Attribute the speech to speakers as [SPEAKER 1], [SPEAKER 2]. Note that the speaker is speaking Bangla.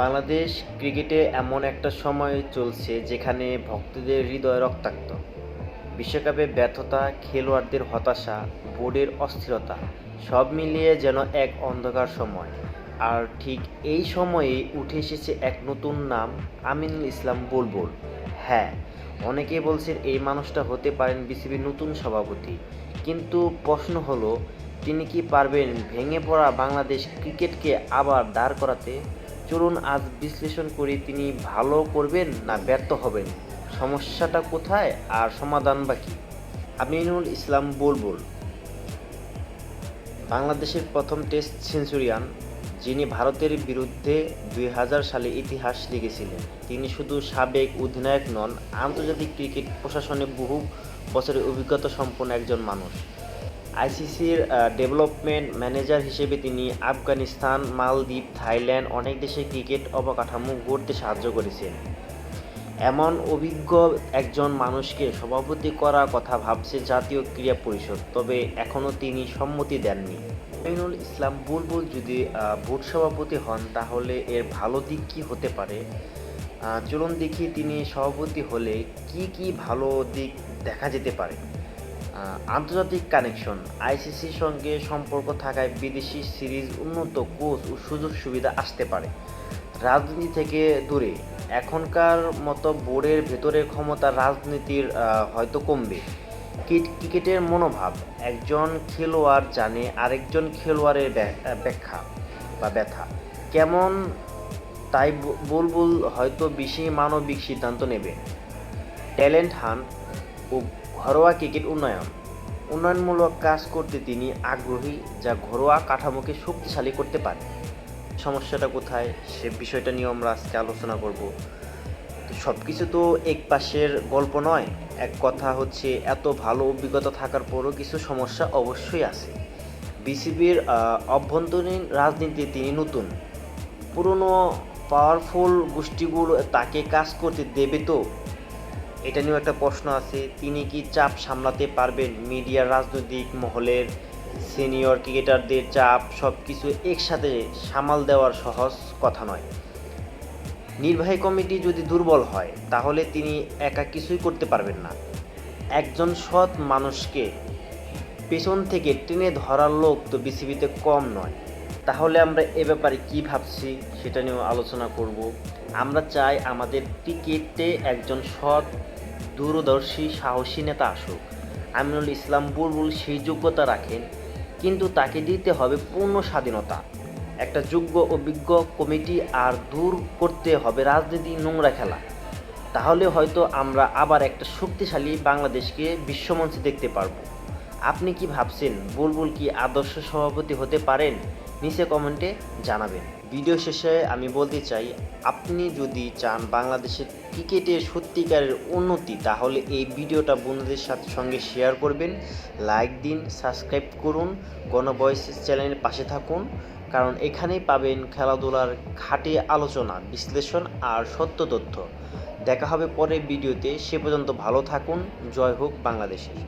[SPEAKER 1] বাংলাদেশ ক্রিকেটে এমন একটা সময় চলছে যেখানে ভক্তদের হৃদয় রক্তাক্ত। বিশ্বকাপে ব্যর্থতা, খেলোয়াড়দের হতাশা, বোর্ডের অস্থিরতা, সব মিলিয়ে যেন এক অন্ধকার সময়। আর ঠিক এই সময়ে উঠে এসেছে এক নতুন নাম, আমিনুল ইসলাম বুলবুল। হ্যাঁ অনেকেই বলছেন এই মানুষটা হতে পারেন বিসিবির নতুন সভাপতি। কিন্তু প্রশ্ন হলো, তিনি কি পারবেন ভেঙে পড়া বাংলাদেশ ক্রিকেটকে আবার দাঁড় করাতে? চলুন আজ বিশ্লেষণ করি তিনি ভালো করবেন না ব্যর্থ হবেন। সমস্যাটা কোথায় আর সমাধান বা কী? আমিনুল ইসলাম বুলবুল। বাংলাদেশের প্রথম টেস্ট সেঞ্চুরিয়ান, যিনি ভারতের বিরুদ্ধে দুই হাজার সালে ইতিহাস লিখেছিলেন। তিনি শুধু সাবেক অধিনায়ক নন, আন্তর্জাতিক ক্রিকেট প্রশাসনে বহু বছরের অভিজ্ঞতা সম্পন্ন একজন মানুষ। আইসিসির ডেভেলপমেন্ট ম্যানেজার হিসেবে তিনি আফগানিস্তান, মালদ্বীপ, থাইল্যান্ড অনেক দেশে ক্রিকেট অবকাঠামো গড়তে সাহায্য করেছেন। এমন অভিজ্ঞ একজন মানুষকে সভাপতি করার কথা ভাবছে জাতীয় ক্রীড়া পরিষদ, তবে এখনও তিনি সম্মতি দেননি। আমিনুল ইসলাম বুলবুল যদি বোর্ড সভাপতি হন, তাহলে এর ভালো দিক কী হতে পারে? চলুন দেখি তিনি সভাপতি হলে কি কি ভালো দিক দেখা যেতে পারে। আন্তর্জাতিক কানেকশন আইসিসির সঙ্গে সম্পর্ক থাকায় বিদেশি সিরিজ উন্নত কোচ ও সুযোগ সুবিধা আসতে পারে। রাজনীতি থেকে দূরে, এখনকার মতো বোর্ডের ভেতরের ক্ষমতা রাজনীতির হয়তো কমবে। ক্রিক- ক্রিকেটের মনোভাব, একজন খেলোয়াড় জানে আরেকজন খেলোয়াড়ের ব্যা- ব্যাখ্যা বা ব্যথা। কেমন তাই বুলবুল হয়তো বেশি মানবিক সিদ্ধান্ত নেবে। ট্যালেন্ট হান্ট ও ঘরোয়া ক্রিকেট উন্নয়ন। উন্নয়নমূলক কাজ করতে তিনি আগ্রহী, যা ঘরোয়া কাঠামোকে শক্তিশালী করতে পারে। সমস্যাটা কোথায়? সে বিষয়টা নিয়ে আমরা আজকে আলোচনা করব। সব কিছু তো এক পাশের গল্প নয়। এক কথা হচ্ছে, এত ভালো অভিজ্ঞতা থাকার পরও কিছু সমস্যা অবশ্যই আছে। বিসিবির অভ্যন্তরীণ রাজনীতি তিনি নতুন। পুরনো পাওয়ারফুল গোষ্ঠীগুলো তাকে কাজ করতে দেবে তো? এটা নিয়েও একটা প্রশ্ন আছে, তিনি কি চাপ সামলাতে পারবেন মিডিয়ার রাজনৈতিক মহলের সিনিয়র ক্রিকেটারদের চাপ সব কিছু একসাথে সামাল দেওয়ার সহজ কথা নয়। নির্বাহী কমিটি যদি দুর্বল হয়, তাহলে তিনি একা কিছুই করতে পারবেন না। একজন সৎ মানুষকে পেছন থেকে টেনে ধরার লোক তো বিসিবিতে কম নয়। তাহলে আমরা এ ব্যাপারে কী ভাবছি সেটা নিয়েও আলোচনা করব। আমরা চাই আমাদের ক্রিকেটে একজন সৎ, দূরদর্শী, সাহসী নেতা আসুক। আমিনুল ইসলাম বুলবুল সেই যোগ্যতা রাখেন, কিন্তু তাকে দিতে হবে পূর্ণ স্বাধীনতা। একটা যোগ্য অভিজ্ঞ কমিটি আর দূর করতে হবে রাজনীতি নোংরা খেলা। তাহলে হয়তো আমরা আবার একটা শক্তিশালী বাংলাদেশকে বিশ্বমঞ্চে দেখতে পারব। আপনি কি ভাবছেন, বুলবুল কি আদর্শ সভাপতি হতে পারেন? নিচে কমেন্টে জানাবেন। ভিডিও শেষে আমি বলতে চাই, আপনি যদি চান বাংলাদেশের ক্রিকেটের সত্যিকারের উন্নতি, তাহলে এই ভিডিওটা বন্ধুদের সাথে সঙ্গে শেয়ার করবেন, লাইক দিন, সাবস্ক্রাইব করুন গণভয়েসেস চ্যানেলের পাশে থাকুন, কারণ এখানেই পাবেন খেলাধুলার খাটে আলোচনা, বিশ্লেষণ আর সত্য তথ্য। দেখা হবে পরের ভিডিওতে, সে পর্যন্ত ভালো থাকুন, জয় হোক বাংলাদেশের।